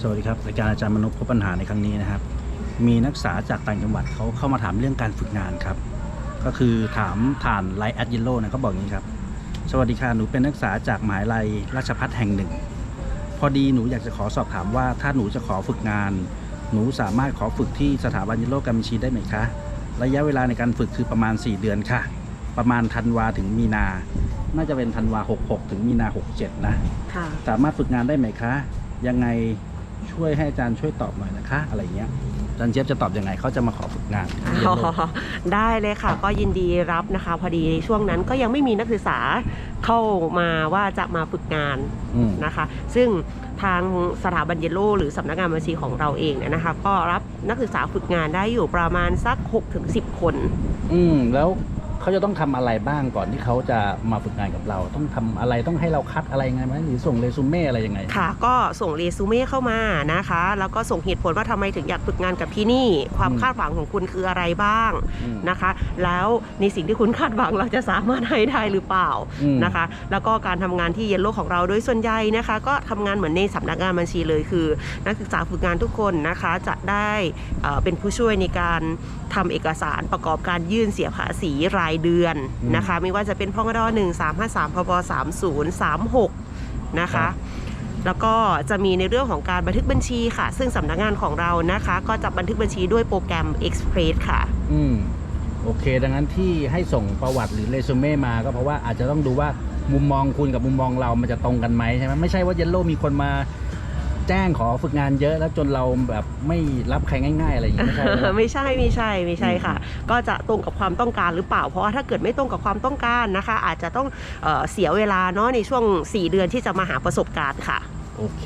สวัสดีครับรายการอาจารย์มนุษย์พบปัญหาในครั้งนี้นะครับ มีนักศึกษาจากต่างจังหวัดเขาเข้ามาถามเรื่องการฝึกงานครับ ก็คือถามผ่านไลน์แอดยิโลนะเขาบอกอย่างนี้ครับ สวัสดีค่ะหนูเป็นนักศึกษาจากมหาลัยราชพัฒแห่งหนึ่ง พอดีหนูอยากจะขอสอบถามว่าถ้าหนูจะขอฝึกงาน หนูสามารถขอฝึกที่สถาบันยิโลการบัญชีได้ไหมคะ ระยะเวลาในการฝึกคือประมาณ 4 เดือนค่ะ ประมาณธันวาถึงมีนา น่าจะเป็นธันวา66 ถึงมีนา 67 นะค่ะสามารถฝึกงานได้ไหมคะ ยังไง ช่วยให้อาจารย์ช่วยตอบหน่อยนะคะ อะไรเงี้ยอาจารย์เจี๊ยบจะตอบยังไงเขาจะมาขอฝึกงานเรียนอ๋อรู้ ได้เลยค่ะ ก็ยินดีรับนะคะ พอดีช่วงนั้นก็ยังไม่มีนักศึกษาเข้ามาว่าจะมาฝึกงาน อืม นะคะซึ่งทางสถาบันเยลโลหรือสำนักงานบัญชีของเราเองเนี่ยนะคะก็รับนักศึกษาฝึกงานได้อยู่ประมาณสัก 6-10 คน อืมแล้ว เขาจะต้องทำอะไรบ้างก่อนที่เขาจะมาฝึกงานกับเรา ต้องทำอะไรต้องให้เราคัดอะไรไงไหมหรือส่งเรซูเม่อะไรยังไงค่ะ ก็ส่งเรซูเม่เข้ามานะคะ แล้วก็ส่งเหตุผลว่าทำไมถึงอยากฝึกงานกับที่นี่ ความอืมคาดหวังของคุณคืออะไรบ้างอืมนะคะ แล้วในสิ่งที่คุณคาดหวังเราจะสามารถให้ได้หรือเปล่าอืมนะคะ แล้วก็การทำงานที่เยลโลของเราโดยส่วนใหญ่นะคะ ก็ทำงานเหมือนในสำนักงานบัญชีเลยคือ นักศึกษาฝึกงานทุกคนนะคะจะได้เอ่อเป็นผู้ช่วยในการทำเอกสารประกอบการยื่นเสียภาษีรายเดือนอืมนะคะ ไม่ว่าจะเป็นพงด1 3 5 3พบ30 36 นะครัคะบแล้วก็จะมีในเรื่องของการบันทึกบัญชีค่ะ ซึ่งสำนักงานของเรานะคะ ก็จะบันทึกบัญชีด้วยโปรแกรม Express ค่ะ อืมโอเค ดังนั้นที่ให้ส่งประวัติหรือเรซูเม่มาก็เพราะว่าอาจจะต้องดูว่ามุมมองคุณกับมุมมองเรามันจะตรงกันไหมใช่ไหมไม่ใช่ว่าเยลโลมีคนมา แจ้งขอฝึกงานเยอะแล้วจนเราแบบไม่รับใครง่าย ๆ อะไรอย่างนี้ไม่ใช่นะ ไม่ใช่ไม่ใช่ไม่ใช่ค่ะ ก็จะตรงกับความต้องการหรือเปล่า เพราะว่าถ้าเกิดไม่ตรงกับความต้องการนะคะ อาจจะต้องเออเสียเวลาเนาะในช่วง 4 เดือนที่จะมาหาประสบการณ์ค่ะ โอเค